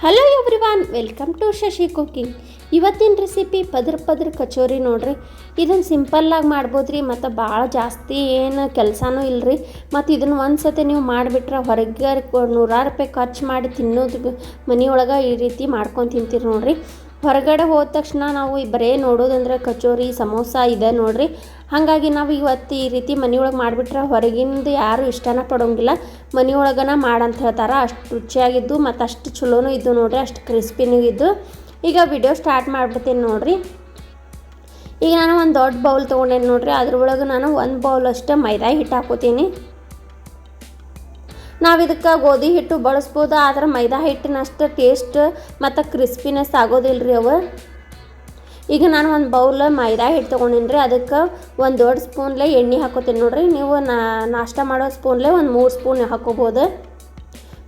Hello everyone welcome to Shashi cooking ಇವತ್ತಿನ recipe ಪದ್ರ ಪದ್ರ kachori ನೋಡ್ರಿ. ಇದನ್ನು ಸಿಂಪಲ್ಲಾಗಿ ಮಾಡ್ಬೋದು ರೀ ಮತ್ತು ಭಾಳ ಜಾಸ್ತಿ ಏನು ಕೆಲಸನೂ ಇಲ್ಲರಿ ಮತ್ತು ಇದನ್ನು ಒಂದು ಸತಿ ನೀವು ಮಾಡಿಬಿಟ್ರೆ ಹೊರಗೆ ನೂರಾರು ರೂಪಾಯಿ ಖರ್ಚು ಮಾಡಿ ತಿನ್ನೋದು ಮನೆಯೊಳಗೆ ಈ ರೀತಿ ಮಾಡ್ಕೊಂಡು ತಿಂತೀರಿ ನೋಡ್ರಿ. ಹೊರಗಡೆ ಹೋದ ತಕ್ಷಣ ನಾವು ಬರೇ ನೋಡೋದಂದ್ರೆ ಕಚೋರಿ, ಸಮೋಸ ಇದೆ ನೋಡ್ರಿ. ಹಾಗಾಗಿ ನಾವು ಇವತ್ತು ಈ ರೀತಿ ಮನೆಯೊಳಗೆ ಮಾಡಿಬಿಟ್ರೆ ಹೊರಗಿಂದ ಯಾರು ಇಷ್ಟನ ಪಡೋಂಗಿಲ್ಲ. ಮನೆಯೊಳಗನ ಮಾಡಂತ ಹೇಳ್ತಾರೆ. ಅಷ್ಟು ರುಚಿಯಾಗಿದ್ದು ಮತ್ತು ಅಷ್ಟು ಚಲೋನೂ ಇದ್ದು ನೋಡಿರಿ, ಅಷ್ಟು ಕ್ರಿಸ್ಪಿನೂ ಇದ್ದು. ಈಗ ವಿಡಿಯೋ ಸ್ಟಾರ್ಟ್ ಮಾಡ್ಬಿಡ್ತೀನಿ ನೋಡಿರಿ. ಈಗ ನಾನು ಒಂದು ದೊಡ್ಡ ಬೌಲ್ ತೊಗೊಂಡೇನಿ ನೋಡಿರಿ, ಅದ್ರೊಳಗೆ ನಾನು ಒಂದು ಬೌಲ್ ಅಷ್ಟೇ ಮೈದಾ ಹಿಟ್ಟು ಹಾಕೋತೀನಿ. ನಾವು ಇದಕ್ಕೆ ಗೋಧಿ ಹಿಟ್ಟು ಬಳಸ್ಬೋದು, ಆದ್ರೆ ಮೈದಾ ಹಿಟ್ಟಿನಷ್ಟು ಟೇಸ್ಟ್ ಮತ್ತು ಕ್ರಿಸ್ಪಿನೆಸ್ ಆಗೋದಿಲ್ಲ ರೀ ಅವು. ಈಗ ನಾನು ಒಂದು ಬೌಲ್ ಮೈದಾ ಹಿಟ್ಟು ತೊಗೊಂಡಿನಿ ರೀ. ಅದಕ್ಕೆ ಒಂದು ದೊಡ್ಡ ಸ್ಪೂನ್ಲೆ ಎಣ್ಣೆ ಹಾಕೋತೀನಿ ನೋಡ್ರಿ. ನೀವು ನಾಷ್ಟ ಮಾಡೋ ಸ್ಪೂನ್ಲೆ ಒಂದು ಮೂರು ಸ್ಪೂನ್ ಹಾಕೋಬೋದು.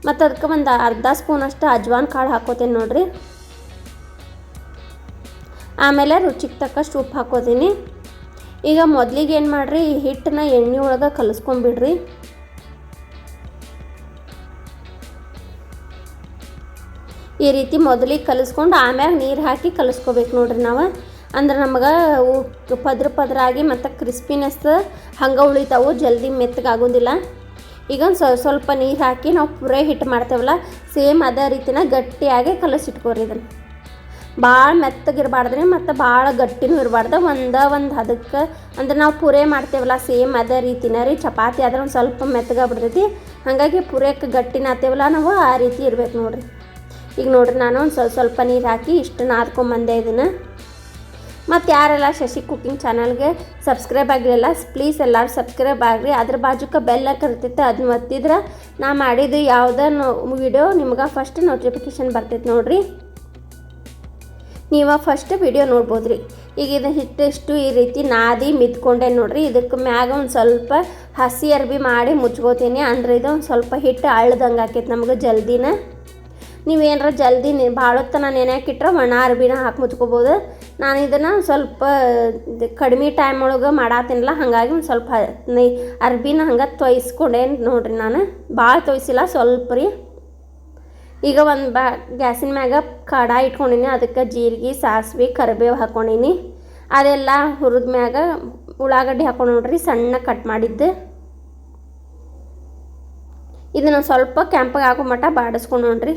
ಮತ್ತು ಅದಕ್ಕೆ ಒಂದು ಅರ್ಧ ಸ್ಪೂನಷ್ಟು ಅಜ್ವಾನ್ ಕಾಳು ಹಾಕೋತೀನಿ ನೋಡ್ರಿ. ಆಮೇಲೆ ರುಚಿಗೆ ತಕ್ಕಷ್ಟು ಉಪ್ಪು ಹಾಕೋತೀನಿ. ಈಗ ಮೊದಲಿಗೆ ಏನು ಮಾಡಿರಿ? ಈ ಹಿಟ್ಟನ್ನ ಎಣ್ಣೆ ಒಳಗೆ ಕಲಿಸ್ಕೊಂಬಿಡ್ರಿ ಈ ರೀತಿ ಮೊದಲಿಗೆ ಕಲಿಸ್ಕೊಂಡು ಆಮ್ಯಾಗ ನೀರು ಹಾಕಿ ಕಲಿಸ್ಕೋಬೇಕು ನೋಡ್ರಿ ನಾವು. ಅಂದ್ರೆ ನಮಗೆ ಪದ್ರ ಪದ್ರ ಆಗಿ ಮತ್ತು ಕ್ರಿಸ್ಪಿನೆಸ್ ಹಂಗೆ ಉಳಿತಾವು, ಜಲ್ದಿ ಮೆತ್ತಗಾಗೋದಿಲ್ಲ. ಈಗ ಒಂದು ಸ್ವಲ್ಪ ಸ್ವಲ್ಪ ನೀರು ಹಾಕಿ ನಾವು ಪೂರೇ ಹಿಟ್ಟು ಮಾಡ್ತೇವಲ್ಲ, ಸೇಮ್ ಅದೇ ರೀತಿನ ಗಟ್ಟಿಯಾಗಿ ಕಲಸಿಟ್ಕೋರಿ ಇದನ್ನು. ಭಾಳ ಮೆತ್ತಗಿರಬಾರ್ದ್ರಿ ಮತ್ತು ಭಾಳ ಗಟ್ಟಿನೂ ಇರಬಾರ್ದು, ಒಂದು ಒಂದು ಅದಕ್ಕೆ ಅಂದ್ರೆ ನಾವು ಪೂರೇ ಮಾಡ್ತೇವಲ್ಲ, ಸೇಮ್ ಅದೇ ರೀತಿನ ರೀ, ಚಪಾತಿ ಆದ್ರೆ ಒಂದು ಸ್ವಲ್ಪ ಮೆತ್ತಗಾಗ್ಬಿಡ್ತೈತಿ ಹಾಗಾಗಿ ಪೂರೇಕ್ಕೆ ಗಟ್ಟಿನ ಆತೇವಲ್ಲ ನಾವು, ಆ ರೀತಿ ಇರ್ಬೇಕು ನೋಡ್ರಿ. ಈಗ ನೋಡ್ರಿ ನಾನು ಒಂದು ಸ್ವಲ್ಪ ಸ್ವಲ್ಪ ನೀರು ಹಾಕಿ ಇಷ್ಟು ನಾದ್ಕೊಂಬಂದೆ ಇದನ್ನು. ಮತ್ತು ಯಾರೆಲ್ಲ ಶಶಿ ಕುಕ್ಕಿಂಗ್ ಚಾನಲ್ಗೆ ಸಬ್ಸ್ಕ್ರೈಬ್ ಆಗಿರಲ್ಲ ಪ್ಲೀಸ್ ಎಲ್ಲರೂ ಸಬ್ಸ್ಕ್ರೈಬ್ ಆಗಿರಿ. ಅದ್ರ ಬಾಜುಕ ಬೆಲ್ಲ ಕರಿತೈತೆ ಅದನ್ನ ಒತ್ತಿದ್ರೆ ನಾ ಮಾಡಿದ್ದು ಯಾವುದೇ ವಿಡಿಯೋ ನಿಮ್ಗೆ ಫಸ್ಟ್ ನೋಟಿಫಿಕೇಶನ್ ಬರ್ತೈತೆ ನೋಡಿರಿ. ನೀವು ಫಸ್ಟ್ ವಿಡಿಯೋ ನೋಡ್ಬೋದು ರೀ ಈಗ ಇದು ಹಿಟ್ಟಿಷ್ಟು ಈ ರೀತಿ ನಾದಿ ಮಿದ್ಕೊಂಡೆ ನೋಡ್ರಿ. ಇದಕ್ಕೆ ಮ್ಯಾಗ ಒಂದು ಸ್ವಲ್ಪ ಹಸಿ ಅರ್ಬಿ ಮಾಡಿ ಮುಚ್ಕೋತೀನಿ. ಅಂದ್ರೆ ಇದು ಒಂದು ಸ್ವಲ್ಪ ಹಿಟ್ಟು ಅಳ್ದಂಗೆ ಆಕೈತೆ ನಮ್ಗೆ ಜಲ್ದಿನ. ನೀವೇನಾರ ಜಲ್ದಿ ನೆ ಭಾಳ ಹೊತ್ತು ನಾನು ನೆನೆಯಾಕಿಟ್ರೆ ಒಣ ಅರ್ಬಿನ ಹಾಕಿ ಮುಚ್ಕೋಬೋದು ನಾನು ಇದನ್ನು ಸ್ವಲ್ಪ ಕಡಿಮೆ ಟೈಮ್ ಒಳಗೆ ಮಾಡತ್ತೀನಲ್ಲ ಹಾಗಾಗಿ ಒಂದು ಸ್ವಲ್ಪ ನೈ ಅರ್ಬಿನ ಹಂಗೆ ತೊಯ್ಸ್ಕೊಂಡೇನು ನೋಡ್ರಿ ನಾನು. ಭಾಳ ತೊಯ್ಸಿಲ್ಲ ಸ್ವಲ್ಪ ರೀ. ಈಗ ಒಂದು ಬ್ಯಾ ಗ್ಯಾಸಿನ ಮ್ಯಾಗ ಕಡಾಯಿ ಇಟ್ಕೊಂಡಿನಿ. ಅದಕ್ಕೆ ಜೀರಿಗೆ, ಸಾಸಿವೆ, ಕರಿಬೇವು ಹಾಕ್ಕೊಂಡಿನಿ ಅದೆಲ್ಲ ಹುರಿದ ಮ್ಯಾಗ ಉಳ್ಳಾಗಡ್ಡಿ ಹಾಕೊಂಡು ನೋಡ್ರಿ, ಸಣ್ಣ ಕಟ್ ಮಾಡಿದ್ದು. ಇದನ್ನು ಸ್ವಲ್ಪ ಕೆಂಪಗೆ ಹಾಕೋ ಮಟ್ಟ ಬಾಡಿಸ್ಕೊಂಡು ನೋಡ್ರಿ.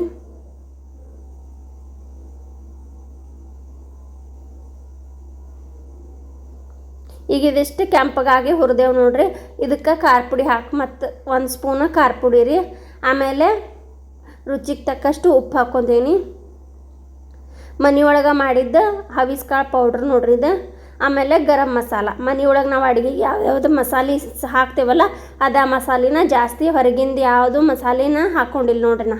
ಈಗ ಇದಿಷ್ಟು ಕೆಂಪಗಾಗಿ ಹುರಿದೆವು ನೋಡ್ರಿ. ಇದಕ್ಕೆ ಖಾರ ಪುಡಿ ಹಾಕಿ ಮತ್ತು ಒಂದು ಸ್ಪೂನ್ ಖಾರ ಪುಡಿ ರೀ. ಆಮೇಲೆ ರುಚಿಗೆ ತಕ್ಕಷ್ಟು ಉಪ್ಪು ಹಾಕ್ಕೊತೀನಿ ಮನೆಯೊಳಗೆ ಮಾಡಿದ್ದ ಹವಿಸ್ ಕಾಳು ಪೌಡ್ರ್ ನೋಡ್ರಿ ಇದು. ಆಮೇಲೆ ಗರಂ ಮಸಾಲ. ಮನೆಯೊಳಗೆ ನಾವು ಅಡುಗೆಗೆ ಯಾವ್ಯಾವ್ದು ಮಸಾಲೆ ಹಾಕ್ತೇವಲ್ಲ, ಅದು ಮಸಾಲಿನ ಜಾಸ್ತಿ ಹೊರಗಿಂದ ಯಾವುದು ಮಸಾಲೆನ ಹಾಕ್ಕೊಂಡಿಲ್ಲ ನೋಡ್ರಿ ನಾ.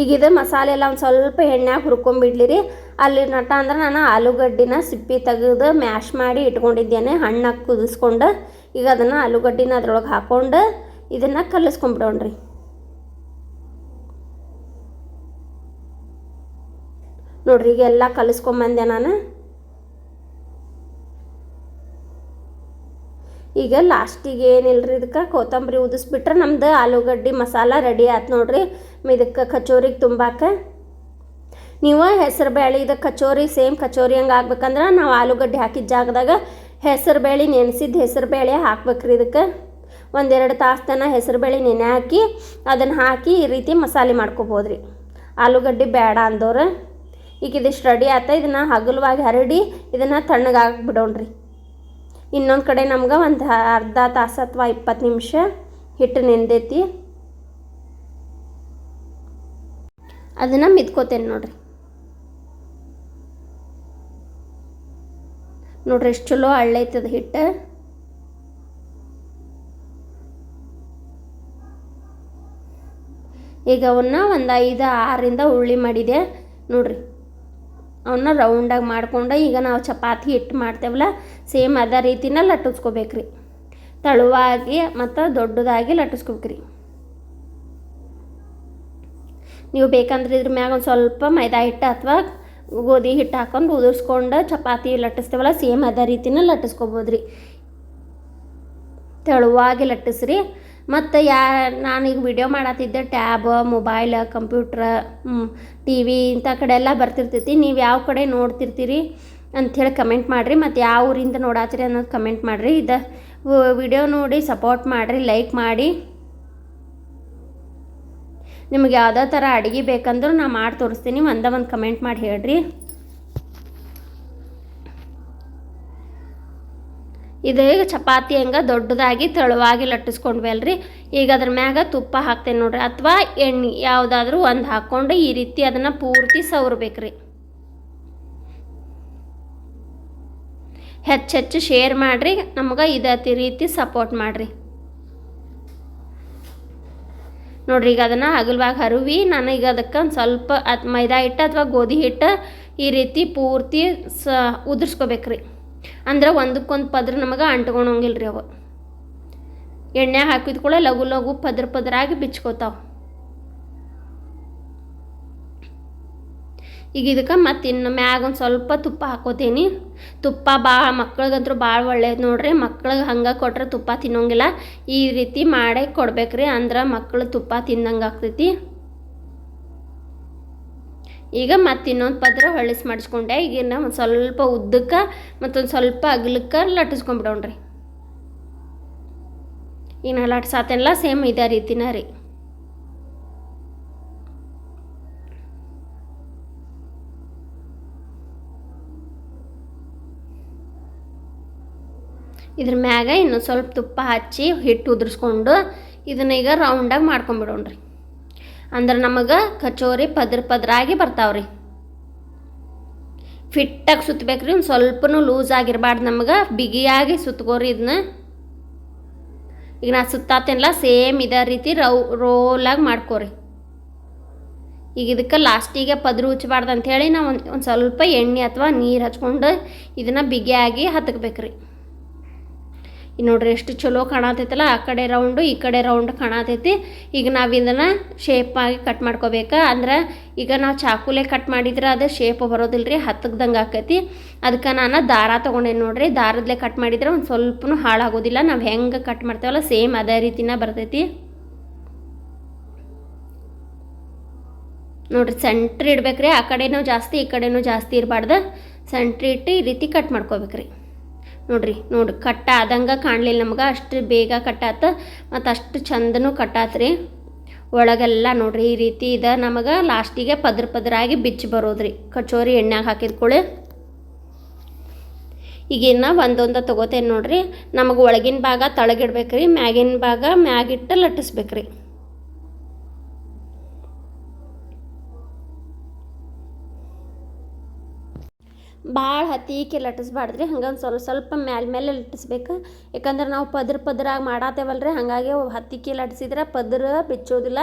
ಈಗ ಇದು ಮಸಾಲೆ ಎಲ್ಲ ಒಂದು ಸ್ವಲ್ಪ ಎಣ್ಣೆಗೆ ಹುರ್ಕೊಂಬಿಡ್ಲಿ ಅಲ್ಲಿ ನಟ ಅಂದ್ರೆ ನಾನು ಆಲೂಗಡ್ಡಿನ ಸಿಪ್ಪಿ ತೆಗೆದು ಮ್ಯಾಶ್ ಮಾಡಿ ಇಟ್ಕೊಂಡಿದ್ದೇನೆ, ಹಣ್ಣಾಗಿ ಕುದಿಸ್ಕೊಂಡು. ಈಗ ಅದನ್ನು ಆಲೂಗಡ್ಡಿನ ಅದ್ರೊಳಗೆ ಹಾಕ್ಕೊಂಡು ಇದನ್ನು ಕಲಿಸ್ಕೊಂಬಿಡೋಣ್ರಿ. ನೋಡ್ರಿ, ಈಗ ಎಲ್ಲ ಕಲಿಸ್ಕೊಂಬಂದೆ ನಾನು. ಈಗ ಲಾಸ್ಟಿಗೆ ಏನಿಲ್ರಿ ಇದಕ್ಕೆ? ಕೊತ್ತಂಬರಿ ಉದಿಸ್ಬಿಟ್ರೆ ನಮ್ದು ಆಲೂಗಡ್ಡೆ ಮಸಾಲ ರೆಡಿ ಆಯ್ತು ನೋಡ್ರಿ. ಇದಕ್ಕೆ ಕಚೋರಿಗೆ ತುಂಬಾಕ. ನೀವು ಹೆಸರು ಬೇಳೆ ಇದಕ್ಕೆ ಕಚೋರಿ ಸೇಮ್ ಕಚೋರಿ ಹಂಗೆ ಆಗ್ಬೇಕಂದ್ರೆ ನಾವು ಆಲೂಗಡ್ಡೆ ಹಾಕಿದ ಜಾಗದಾಗ ಹೆಸರು ಬೇಳೆ ನೆನೆಸಿದ್ದು ಹೆಸರು ಬೇಳೆ ಹಾಕ್ಬೇಕ್ರಿ ಇದಕ್ಕೆ. ಒಂದೆರಡು ತಾಸು ತನ ಹೆಸರು ಬೇಳೆ ನೆನೆ ಹಾಕಿ ಅದನ್ನು ಹಾಕಿ ಈ ರೀತಿ ಮಸಾಲೆ ಮಾಡ್ಕೊಬೋದು ರೀ ಆಲೂಗಡ್ಡೆ ಬೇಡ ಅಂದವ್ರು ಈಗ ಇದಿಷ್ಟು ರೆಡಿ ಆತ, ಇದನ್ನು ಹಗಲವಾಗಿ ಹರಡಿ ಇದನ್ನು ತಣ್ಣಗಾಗಿ ಬಿಡೋಣ್ರಿ. ಇನ್ನೊಂದು ಕಡೆ ನಮ್ಗೆ ಒಂದು ಅರ್ಧ ತಾಸು ಅಥವಾ ಇಪ್ಪತ್ತು ನಿಮಿಷ ಹಿಟ್ಟು ನೆಂದೈತಿ. ಅದನ್ನು ಮಿದ್ಕೋತೇನೆ ನೋಡ್ರಿ. ನೋಡ್ರಿ ಎಷ್ಟು ಚಲೋ ಹಳ್ಳೈತದ ಹಿಟ್ಟು. ಈಗ ಅವನ್ನ ಒಂದು ಐದು ಆರರಿಂದ ಉಳ್ಳಿ ಮಾಡಿದೆ. ನೋಡ್ರಿ. ಅವನ್ನ ರೌಂಡಾಗಿ ಮಾಡ್ಕೊಂಡು ಈಗ ನಾವು ಚಪಾತಿ ಹಿಟ್ಟು ಮಾಡ್ತೇವಲ್ಲ ಸೇಮ್ ಅದೇ ರೀತಿನ ಲಟ್ಟಿಸ್ಕೋಬೇಕ್ರಿ. ತಳುವಾಗಿ ಮತ್ತು ದೊಡ್ಡದಾಗಿ ಲಟ್ಟಿಸ್ಕೋಬೇಕ್ರಿ. ನೀವು ಬೇಕಂದ್ರೆ ಇದ್ರ ಮ್ಯಾಗ ಒಂದು ಸ್ವಲ್ಪ ಮೈದಾ ಹಿಟ್ಟು ಅಥವಾ ಗೋಧಿ ಹಿಟ್ಟು ಹಾಕೊಂಡು ಉದುರ್ಸ್ಕೊಂಡು ಚಪಾತಿ ಲಟ್ಟಿಸ್ತೇವಲ್ಲ ಸೇಮ್ ಅದೇ ರೀತಿನ ಲಟ್ಟಿಸ್ಕೋಬೋದು ರೀ ತೆಳುವಾಗಿ ಲಟ್ಟಿಸ್ರಿ. ಮತ್ತು ಯಾ ನಾನೀಗ video ಮಾಡತ್ತಿದ್ದೆ tab mobile computer T V ಇಂಥ ಕಡೆ ಎಲ್ಲ ಬರ್ತಿರ್ತೈತಿ. ನೀವು ಯಾವ ಕಡೆ ನೋಡ್ತಿರ್ತೀರಿ ಅಂಥೇಳಿ ಕಮೆಂಟ್ ಮಾಡಿರಿ. ಮತ್ತು ಯಾವ ಊರಿಂದ ನೋಡಾತ್ತೀರಿ ಅನ್ನೋದು ಕಮೆಂಟ್ ಮಾಡಿರಿ. ಇದು ವಿಡಿಯೋ ನೋಡಿ ಸಪೋರ್ಟ್ ಮಾಡಿರಿ ಲೈಕ್ ಮಾಡಿ. ನಿಮಗೆ ಯಾವುದೇ ಥರ ಅಡುಗೆ ಬೇಕಂದ್ರೂ ನಾ ಮಾಡಿ ತೋರಿಸ್ತೀನಿ ಒಂದೇ ಒಂದು ಕಮೆಂಟ್ ಮಾಡಿ ಹೇಳ್ರಿ. ಇದು ಚಪಾತಿ ಹಂಗೆ ದೊಡ್ಡದಾಗಿ ತೆಳುವಾಗಿ ಲಟ್ಟಿಸ್ಕೊಂಡ್ವಿ ಅಲ್ರಿ ಈಗ ಅದ್ರ ಮ್ಯಾಗ ತುಪ್ಪ ಹಾಕ್ತೇನೆ ನೋಡ್ರಿ. ಅಥವಾ ಎಣ್ಣೆ ಯಾವುದಾದ್ರೂ ಒಂದು ಹಾಕ್ಕೊಂಡು ಈ ರೀತಿ ಅದನ್ನು ಪೂರ್ತಿ ಸವರ್ಬೇಕ್ರಿ. ಹೆಚ್ಚು ಹೆಚ್ಚು ಶೇರ್ ಮಾಡಿರಿ. ನಮ್ಗೆ ಇದೇ ರೀತಿ ಸಪೋರ್ಟ್ ಮಾಡಿರಿ. ನೋಡ್ರಿ, ಈಗ ಅದನ್ನು ಹಗಲ್ವಾಗ ಹರುವಿ, ನಾನು ಈಗ ಅದಕ್ಕೆ ಒಂದು ಸ್ವಲ್ಪ ಅದು ಮೈದಾ ಹಿಟ್ಟು ಅಥವಾ ಗೋಧಿ ಹಿಟ್ಟು ಈ ರೀತಿ ಪೂರ್ತಿ ಸ ಉದುರ್ಸ್ಕೋಬೇಕ್ರಿ. ಅಂದ್ರೆ ಒಂದಕ್ಕೊಂದು ಪದ್ರ ನಮಗೆ ಅಂಟ್ಕೊಳಂಗಿಲ್ಲ ರೀ ಅವು. ಎಣ್ಣೆ ಹಾಕಿದ ಕೂಡ ಲಘು ಲಘು ಪದ್ರ ಪದರಾಗಿ ಬಿಚ್ಕೋತಾವ. ಈಗ ಇದಕ್ಕೆ ಮತ್ತು ಇನ್ನು ಮ್ಯಾಗ ಒಂದು ಸ್ವಲ್ಪ ತುಪ್ಪ ಹಾಕೋತೀನಿ. ತುಪ್ಪ ಭಾಳ ಮಕ್ಳಿಗಂತೂ ಭಾಳ ಒಳ್ಳೇದು ನೋಡ್ರಿ. ಮಕ್ಳಿಗೆ ಹಂಗೆ ಕೊಟ್ರೆ ತುಪ್ಪ ತಿನ್ನೋಂಗಿಲ್ಲ. ಈ ರೀತಿ ಮಾಡೇ ಕೊಡ್ಬೇಕ್ರಿ. ಅಂದ್ರೆ ಮಕ್ಳು ತುಪ್ಪ ತಿಂದಂಗೆ ಆಗ್ತೈತಿ. ಈಗ ಮತ್ತೆ ಇನ್ನೊಂದು ಪದ್ರ ಹೊಳ್ಳಿಸ್ ಮಾಡಿಸ್ಕೊಂಡೆ. ಈಗ ಒಂದು ಸ್ವಲ್ಪ ಉದ್ದಕ್ಕೆ ಮತ್ತೊಂದು ಸ್ವಲ್ಪ ಅಗಲಕ್ಕೆ ಲಟ್ಟಿಸ್ಕೊಂಬಿಡೋಣ್ರಿ ಈಗ ನಾ ಲಟ್ಸಾತೆಲ್ಲ ಸೇಮ್ ಇದೇ ರೀತಿನ ರೀ. ಇದ್ರ ಮ್ಯಾಗ ಇನ್ನೊಂದು ಸ್ವಲ್ಪ ತುಪ್ಪ ಹಚ್ಚಿ ಹಿಟ್ಟು ಉದುರಿಸ್ಕೊಂಡು ಇದನ್ನ ಈಗ ರೌಂಡಾಗಿ ಮಾಡ್ಕೊಂಬಿಡೋಣ್ರಿ ಅಂದ್ರೆ ನಮಗೆ ಕಚೋರಿ ಪದ್ರ ಪದ್ರಾಗಿ ಬರ್ತಾವ್ರಿ. ಫಿಟ್ಟಾಗಿ ಸುತ್ತಬೇಕ್ರಿ ಒಂದು ಸ್ವಲ್ಪನೂ ಲೂಸ್ ಆಗಿರಬಾರ್ದು ನಮಗೆ. ಬಿಗಿಯಾಗಿ ಸುತ್ತಗೋರಿ ಇದನ್ನ ಈಗ ನಾ ಸುತ್ತಾತೇನಲ್ಲ ಸೇಮ್ ಇದೇ ರೀತಿ ರೌ, ರೋಲಾಗಿ ಮಾಡ್ಕೋರಿ. ಈಗ ಇದಕ್ಕೆ ಲಾಸ್ಟಿಗೆ ಪದ್ರ ಉಚ್ಚಬಾರ್ದು ಅಂಥೇಳಿ ನಾವು ಒಂದು ಒಂದು ಸ್ವಲ್ಪ ಎಣ್ಣೆ ಅಥವಾ ನೀರು ಹಚ್ಕೊಂಡು ಇದನ್ನು ಬಿಗಿಯಾಗಿ ಹತ್ಕಬೇಕ್ರಿ. ಈಗ ನೋಡ್ರಿ ಎಷ್ಟು ಚಲೋ ಕಾಣತೈತಲ್ಲ ಆ ಕಡೆ ರೌಂಡು ಈ ಕಡೆ ರೌಂಡ್ ಕಾಣತೈತಿ. ಈಗ ನಾವು ಇದನ್ನು ಶೇಪಾಗಿ ಕಟ್ ಮಾಡ್ಕೋಬೇಕು. ಅಂದ್ರೆ ಈಗ ನಾವು ಚಾಕುಲೆ ಕಟ್ ಮಾಡಿದ್ರೆ ಅದು ಶೇಪ್ ಬರೋದಿಲ್ಲ ರೀ ಹತ್ತಕ್ದಂಗೆ ಆಕೈತಿ. ಅದಕ್ಕೆ ನಾನು ದಾರ ತೊಗೊಂಡೇನಿ ನೋಡ್ರಿ ದಾರದಲ್ಲೇ ಕಟ್ ಮಾಡಿದ್ರೆ ಒಂದು ಸ್ವಲ್ಪನು ಹಾಳಾಗೋದಿಲ್ಲ. ನಾವು ಹೆಂಗೆ ಕಟ್ ಮಾಡ್ತೇವಲ್ಲ ಸೇಮ್ ಅದೇ ರೀತಿನ ಬರ್ತೈತಿ. ನೋಡ್ರಿ ಸೆಂಟ್ರ್ ಇಡ್ಬೇಕ್ರಿ. ಆ ಕಡೆನೂ ಜಾಸ್ತಿ, ಈ ಕಡೆನೂ ಜಾಸ್ತಿ ಇರಬಾರ್ದು. ಸೆಂಟ್ರ್ ಇಟ್ಟು ಈ ರೀತಿ ಕಟ್ ಮಾಡ್ಕೋಬೇಕ್ರಿ. ನೋಡ್ರಿ, ನೋಡಿ, ಕಟ್ಟ ಆದಂಗೆ ಕಾಣಲಿಲ್ಲ ನಮ್ಗೆ, ಅಷ್ಟು ಬೇಗ ಕಟ್ಟಾತ, ಮತ್ತು ಅಷ್ಟು ಚಂದನೂ ಕಟ್ಟಾತ್ರಿ. ಒಳಗೆಲ್ಲ ನೋಡ್ರಿ, ಈ ರೀತಿ ಇದೆ ನಮಗೆ ಲಾಸ್ಟಿಗೆ ಪದ್ರ ಪದರಾಗಿ ಬಿಚ್ಚಿ ಬರೋದ್ರಿ. ಕಚೋರಿ ಎಣ್ಣೆಗೆ ಹಾಕಿದ ಕೂಳೆ ಈಗಿನ್ನ ಒಂದೊಂದು ತೊಗೋತೇನೆ ನೋಡ್ರಿ, ನಮಗೆ ಒಳಗಿನ ಭಾಗ ತಳಗಿಡ್ಬೇಕ್ರಿ, ಮ್ಯಾಗಿನ ಭಾಗ ಮ್ಯಾಗಿಟ್ಟು ಲಟ್ಟಿಸ್ಬೇಕ್ರಿ. ಭಾಳ ಹತ್ತಿಕೆ ಲಟ್ಟಿಸ್ಬಾರ್ದ್ರಿ. ಹಂಗಂದು ಸ್ವಲ್ಪ ಸ್ವಲ್ಪ ಮ್ಯಾಲ ಮೇಲೆ ಲಟ್ಟಿಸ್ಬೇಕು. ಯಾಕಂದ್ರೆ ನಾವು ಪದ್ರ ಪದ್ರಾಗಿ ಮಾಡಾತೇವಲ್ರಿ. ಹಾಗಾಗಿ ಅವು ಹತ್ತಿಕೆ ಲಟ್ಸಿದ್ರೆ ಪದ್ರ ಬಿಚ್ಚೋದಿಲ್ಲ.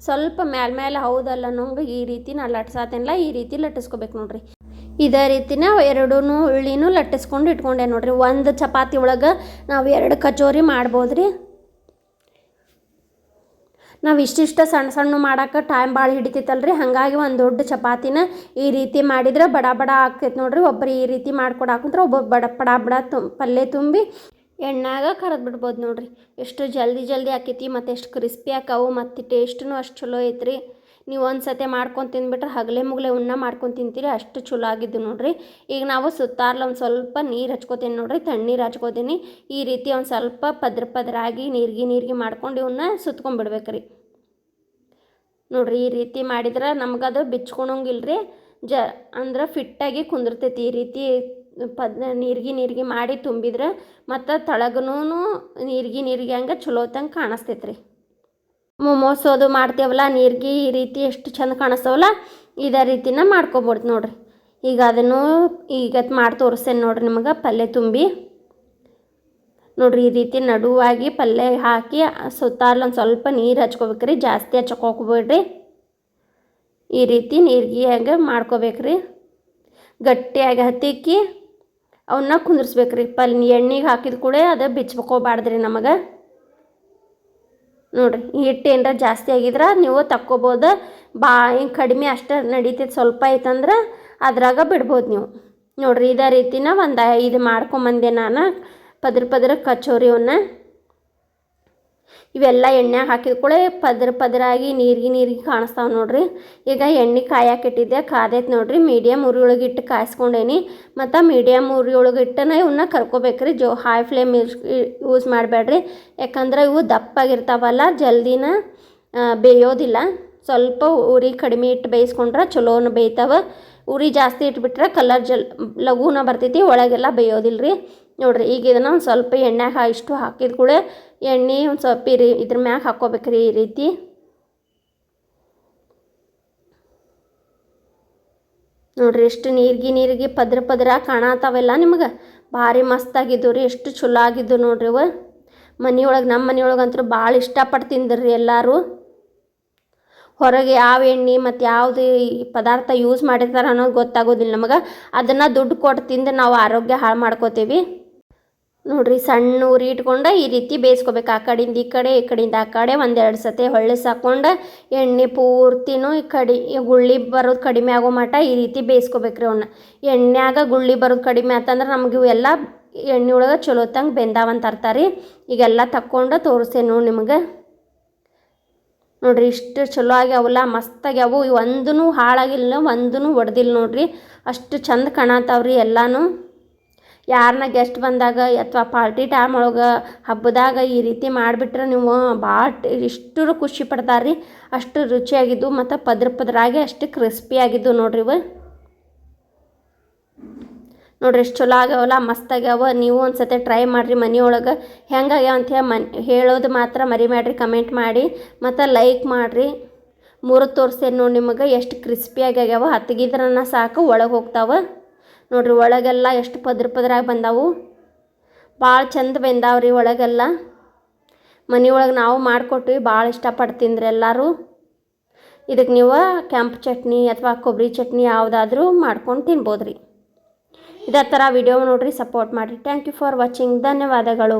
ಸ್ವಲ್ಪ ಮ್ಯಾಲ ಮೇಲೆ ಹೌದಲ್ಲ ನಂಗೆ ಈ ರೀತಿ ನಾ ಲಟ್ಸಾತೇನಲ್ಲ ಈ ರೀತಿ ಲಟ್ಟಿಸ್ಕೋಬೇಕು ನೋಡ್ರಿ. ಇದೇ ರೀತಿನ ಎರಡೂ ಉಳ್ಳಿನೂ ಲಟ್ಟಿಸ್ಕೊಂಡು ಇಟ್ಕೊಂಡೆ ನೋಡ್ರಿ. ಒಂದು ಚಪಾತಿ ಒಳಗೆ ನಾವು ಎರಡು ಕಚೋರಿ ಮಾಡ್ಬೋದ್ರಿ. ನಾವು ಇಷ್ಟಿಷ್ಟು ಸಣ್ಣ ಸಣ್ಣ ಮಾಡೋಕೆ ಟೈಮ್ ಭಾಳ ಹಿಡಿತೈತಲ್ರಿ. ಹಾಗಾಗಿ ಒಂದು ದೊಡ್ಡ ಚಪಾತಿನ ಈ ರೀತಿ ಮಾಡಿದ್ರೆ ಬಡ ಬಡ ಆಗ್ತೈತೆ ನೋಡ್ರಿ. ಒಬ್ಬರು ಈ ರೀತಿ ಮಾಡ್ಕೊಡಾಕಂದ್ರೆ ಒಬ್ಬ ಬಡ ಬಡ ಬಡ ತುಂ ಪಲ್ಯ ತುಂಬಿ ಎಣ್ಣಾಗ ಕರೆದು ಬಿಡ್ಬೋದು ನೋಡ್ರಿ. ಎಷ್ಟು ಜಲ್ದಿ ಜಲ್ದಿ ಆಕೈತಿ ಮತ್ತು ಎಷ್ಟು ಕ್ರಿಸ್ಪಿ ಆಕವು ಮತ್ತು ಟೇಸ್ಟೂ ಅಷ್ಟು ಚಲೋ ಐತ್ರಿ. ನೀವು ಒಂದು ಸತಿ ಮಾಡ್ಕೊಂಡು ತಿಂದ್ಬಿಟ್ರೆ ಹಗಲೆ ಮುಗಲೆ ಉಣ್ಣ ಮಾಡ್ಕೊಂಡು ತಿಂತೀರಿ, ಅಷ್ಟು ಚಲೋ ಆಗಿದ್ದು ನೋಡ್ರಿ. ಈಗ ನಾವು ಸುತ್ತಾರ್ಲ ಒಂದು ಸ್ವಲ್ಪ ನೀರು ಹಚ್ಕೋತೀನಿ ನೋಡ್ರಿ, ತಣ್ಣೀರು ಹಚ್ಕೋತೀನಿ. ಈ ರೀತಿ ಒಂದು ಸ್ವಲ್ಪ ಪದ್ರ ಪದರಾಗಿ ನೀರ್ಗಿ ನೀರ್ಗಿ ಮಾಡ್ಕೊಂಡು ಇವನ್ನ ಸುತ್ಕೊಂಡ್ಬಿಡ್ಬೇಕ್ರಿ. ನೋಡ್ರಿ ಈ ರೀತಿ ಮಾಡಿದ್ರೆ ನಮಗದು ಬಿಚ್ಕೊಳಂಗಿಲ್ರಿ ಜ ಅಂದ್ರೆ ಫಿಟ್ಟಾಗಿ ಕುಂದಿರ್ತೈತಿ. ಈ ರೀತಿ ಪದ್ ನೀರ್ಗಿ ನೀರ್ಗಿ ಮಾಡಿ ತುಂಬಿದ್ರೆ ಮತ್ತು ತಳಗನೂ ನೀರ್ಗಿ ನೀರಿಗೆ ಹಂಗೆ ಚಲೋತಂಗೆ ಕಾಣಿಸ್ತೈತೆ ರೀ ಮೊಮೋಸ್ ಅದು ಮಾಡ್ತೇವಲ್ಲ, ನೀರ್ಗಿ ಈ ರೀತಿ ಎಷ್ಟು ಚಂದ ಕಾಣಿಸ್ತಾವಲ್ಲ, ಇದೇ ರೀತಿನ ಮಾಡ್ಕೋಬೋದು ನೋಡ್ರಿ. ಈಗ ಅದನ್ನು ಈಗ ಮಾಡಿ ತೋರಿಸ್ತೇನೆ ನೋಡ್ರಿ ನಿಮಗೆ ಪಲ್ಯ ತುಂಬಿ. ನೋಡ್ರಿ ಈ ರೀತಿ ನಡುವಾಗಿ ಪಲ್ಯ ಹಾಕಿ ಸುತ್ತಾರ್ಲ ಒಂದು ಸ್ವಲ್ಪ ನೀರು ಹಚ್ಕೋಬೇಕ್ರಿ, ಜಾಸ್ತಿ ಹಚ್ಕೋಕೋಬೇಡ್ರಿ. ಈ ರೀತಿ ನೀರ್ಗಿಯಾಗ ಮಾಡ್ಕೋಬೇಕ್ರಿ. ಗಟ್ಟಿಯಾಗಿ ಹತ್ತಿಕ್ಕಿ ಅವನ್ನ ಕುಂದಿರ್ಸ್ಬೇಕ್ರಿ. ಪಲ್ ಎಣ್ಣೆಗೆ ಹಾಕಿದ ಕೂಡ ಅದು ಬಿಚ್ಕೋಬಾರ್ದ್ರಿ ನಮಗೆ. ನೋಡ್ರಿ ಹಿಟ್ಟು ಏನರ ಜಾಸ್ತಿ ಆಗಿದ್ರೆ ನೀವು ತಕ್ಕೋಬೋದು. ಬಾ ಹಿಂಗೆ ಕಡಿಮೆ ಅಷ್ಟು ನಡೀತೈತೆ, ಸ್ವಲ್ಪ ಐತಂದ್ರೆ ಅದ್ರಾಗ ಬಿಡ್ಬೋದು ನೀವು. ನೋಡ್ರಿ, ಇದೇ ರೀತಿನ ಒಂದು ಇದು ಮಾಡ್ಕೊಂಬಂದೆ ನಾನು. ಪದ್ರ ಪದ್ರ ಕಚೋರಿವನ್ನ ಇವೆಲ್ಲ ಎಣ್ಣೆ ಹಾಕಿದ ಕೂಡಲೇ ಪದ್ರ ಪದರಾಗಿ ನೀರಿಗೆ ನೀರಿಗೆ ಕಾಣಿಸ್ತಾವೆ ನೋಡ್ರಿ. ಈಗ ಎಣ್ಣೆ ಕಾಯಕ್ಕೆ ಇಟ್ಟಿದ್ದೆ, ಕಾದೈತೆ ನೋಡ್ರಿ. ಮೀಡಿಯಮ್ ಉರಿ ಒಳಗೆ ಇಟ್ಟು ಕಾಯಿಸ್ಕೊಂಡೇನಿ. ಮತ್ತು ಮೀಡಿಯಮ್ ಉರಿ ಒಳಗೆ ಇಟ್ಟನ ಇವನ್ನ ಕರ್ಕೋಬೇಕ್ರಿ. ಜೋ ಹೈ ಫ್ಲೇಮ್ ಯೂಸ್ ಮಾಡಬೇಡ್ರಿ. ಯಾಕಂದ್ರೆ ಇವು ದಪ್ಪಾಗಿರ್ತಾವಲ್ಲ, ಜಲ್ದಿನ ಬೇಯೋದಿಲ್ಲ. ಸ್ವಲ್ಪ ಉರಿ ಕಡಿಮೆ ಇಟ್ಟು ಬೇಯಿಸ್ಕೊಂಡ್ರೆ ಚಲೋನ ಬೇಯ್ತಾವ. ಉರಿ ಜಾಸ್ತಿ ಇಟ್ಬಿಟ್ರೆ ಕಲರ್ ಜಲ್, ಲಘುನ ಬರ್ತೈತಿ, ಒಳಗೆಲ್ಲ ಬೇಯೋದಿಲ್ಲ ರೀ ನೋಡಿರಿ, ಈಗ ಇದನ್ನು ಒಂದು ಸ್ವಲ್ಪ ಎಣ್ಣೆಗೆ ಇಷ್ಟು ಹಾಕಿದ ಕೂಡ ಎಣ್ಣೆ, ಒಂದು ಸ್ವಲ್ಪ ರೀ ಇದ್ರ ಮ್ಯಾಗ ಹಾಕ್ಕೋಬೇಕ್ರಿ ಈ ರೀತಿ. ನೋಡ್ರಿ, ಎಷ್ಟು ನೀರ್ಗಿ ನೀರಿಗೆ ಪದ್ರ ಪದ್ರ ಕಾಣತಾವೆಲ್ಲ ನಿಮ್ಗೆ. ಭಾರಿ ಮಸ್ತಾಗಿದ್ದು ರೀ, ಎಷ್ಟು ಚಲೋ ಆಗಿದ್ದು ನೋಡ್ರಿ ಅವ. ಮನೆಯೊಳಗೆ ನಮ್ಮ ಮನೆಯೊಳಗಂತೂ ಭಾಳ ಇಷ್ಟಪಟ್ಟು ತಿಂದ್ರಿ ಎಲ್ಲರೂ. ಹೊರಗೆ ಯಾವ ಎಣ್ಣೆ ಮತ್ತು ಯಾವುದು ಪದಾರ್ಥ ಯೂಸ್ ಮಾಡಿರ್ತಾರೆ ಅನ್ನೋದು ಗೊತ್ತಾಗೋದಿಲ್ಲ ನಮಗೆ. ಅದನ್ನು ದುಡ್ಡು ಕೊಟ್ಟು ತಿಂದು ನಾವು ಆರೋಗ್ಯ ಹಾಳು ಮಾಡ್ಕೋತೀವಿ. ನೋಡ್ರಿ ಸಣ್ಣ ಉರಿ ಇಟ್ಕೊಂಡು ಈ ರೀತಿ ಬೇಯಿಸ್ಕೋಬೇಕು. ಆ ಕಡೆಯಿಂದ ಈ ಕಡೆ, ಈ ಕಡೆಯಿಂದ ಆ ಕಡೆ ಒಂದೆರಡು ಸತಿ ಹೊಳ್ಳಿ ಸಾಕೊಂಡು ಎಣ್ಣೆ ಪೂರ್ತಿನೂ ಈ ಕಡಿ ಗುಳ್ಳಿ ಬರೋದು ಕಡಿಮೆ ಆಗೋ ಮಟ್ಟ ಈ ರೀತಿ ಬೇಯಿಸ್ಕೋಬೇಕ್ರಿ ಅವನ್ನ ಎಣ್ಣೆಯಾಗ ಗುಳ್ಳಿ ಬರೋದು ಕಡಿಮೆ ಆತಂದ್ರೆ ನಮ್ಗೆ ಇವೆಲ್ಲ ಎಣ್ಣೆ ಒಳಗೆ ಚಲೋತ್ತಂಗೆ ಬೆಂದಾವಂತ ತರ್ತಾರೆ ಈಗೆಲ್ಲ ತಕ್ಕೊಂಡು ತೋರಿಸ್ತೇನೆ ನಿಮಗೆ. ನೋಡ್ರಿ ಇಷ್ಟು ಚಲೋ ಆಗ್ಯಾವಲ್ಲ ಮಸ್ತಾಗ್ಯಾವು ಒಂದೂ ಹಾಳಾಗಿಲ್ಲ ಒಂದೂ ಒಡೆದಿಲ್ಲ ನೋಡ್ರಿ. ಅಷ್ಟು ಚಂದ ಕಾಣತ್ತಾವ್ರಿ ಎಲ್ಲಾನು. ಯಾರನ್ನ ಗೆಸ್ಟ್ ಬಂದಾಗ ಅಥವಾ ಪಾರ್ಟಿ ಟೈಮ್ ಒಳಗೆ ಹಬ್ಬದಾಗ ಈ ರೀತಿ ಮಾಡಿಬಿಟ್ರೆ ನೀವು ಭಾಳ ಇಷ್ಟರು ಖುಷಿ ಪಡ್ತಾರೆ ರೀ ಅಷ್ಟು ರುಚಿಯಾಗಿದ್ದು ಮತ್ತು ಪದ್ರ ಪದ್ರಾಗಿ ಅಷ್ಟು ಕ್ರಿಸ್ಪಿ ಆಗಿದ್ದು ನೋಡ್ರಿ ಇವು. ನೋಡ್ರಿ ಎಷ್ಟು ಚಲೋ ಆಗ್ಯಾವಲ್ಲ, ಮಸ್ತ್ ಆಗ್ಯಾವ. ನೀವು ಒಂದು ಸತಿ ಟ್ರೈ ಮಾಡಿರಿ ಮನೆಯೊಳಗೆ. ಹೆಂಗಾಗ್ಯಾವ ಅಂತ ಹೇಳಿ ಮನ್, ಹೇಳೋದು ಮಾತ್ರ ಮರಿಬೇಡ್ರಿ ಕಮೆಂಟ್ ಮಾಡಿ. ಮತ್ತು ಲೈಕ್ ಮಾಡಿರಿ. ಮೂರು ತೋರಿಸ್ತೇನೆ ನೋಡಿ ನಿಮಗೆ, ಎಷ್ಟು ಕ್ರಿಸ್ಪಿಯಾಗಿ ಆಗ್ಯಾವ. ಹತ್ತಿಗಿದ್ರನ್ನ ಸಾಕು, ಒಳಗೆ ಹೋಗ್ತಾವ. ನೋಡ್ರಿ, ಒಳಗೆಲ್ಲ ಎಷ್ಟು ಪದ್ರ ಪದ್ರಾಗಿ ಬಂದಾವು? ಭಾಳ ಚಂದ ಬೆಂದಾವ್ರಿ ಒಳಗೆಲ್ಲ. ಮನೆಯೊಳಗೆ ನಾವು ಮಾಡಿಕೊಟ್ವಿ, ಭಾಳ ಇಷ್ಟಪಟ್ಟು ಎಲ್ಲರೂ. ಇದಕ್ಕೆ ನೀವು ಕೆಂಪು ಚಟ್ನಿ ಅಥವಾ ಕೊಬ್ಬರಿ ಚಟ್ನಿ ಯಾವುದಾದ್ರೂ ಮಾಡ್ಕೊಂಡು ತಿನ್ಬೋದು ರೀ ಇದೇ ಥರ ವಿಡಿಯೋ ನೋಡಿರಿ ಸಪೋರ್ಟ್ ಮಾಡಿರಿ. ಥ್ಯಾಂಕ್ ಯು ಫಾರ್ ವಾಚಿಂಗ್ ಧನ್ಯವಾದಗಳು.